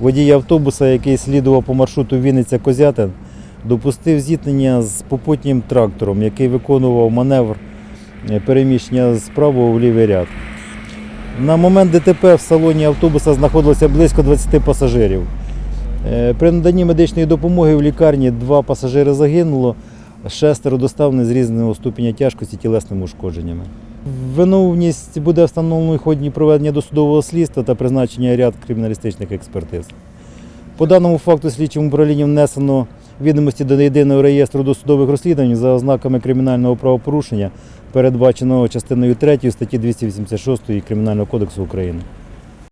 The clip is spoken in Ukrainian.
Водій автобуса, який слідував по маршруту Вінниця-Козятин, допустив зіткнення з попутнім трактором, який виконував маневр е, переміщення з правого в лівий ряд. На момент ДТП в салоні автобуса знаходилося близько 20 пасажирів. Е, При наданні медичної допомоги в лікарні два пасажири загинуло, шестеро доставлені з різного ступеня тяжкості тілесними ушкодженнями. Виновність буде встановлено в ході проведення досудового слідства та призначення ряд криміналістичних експертиз. По даному факту слідчим управлінням внесено відомості до єдиного реєстру досудових розслідувань за ознаками кримінального правопорушення, передбаченого частиною 3 статті 286 Кримінального кодексу України.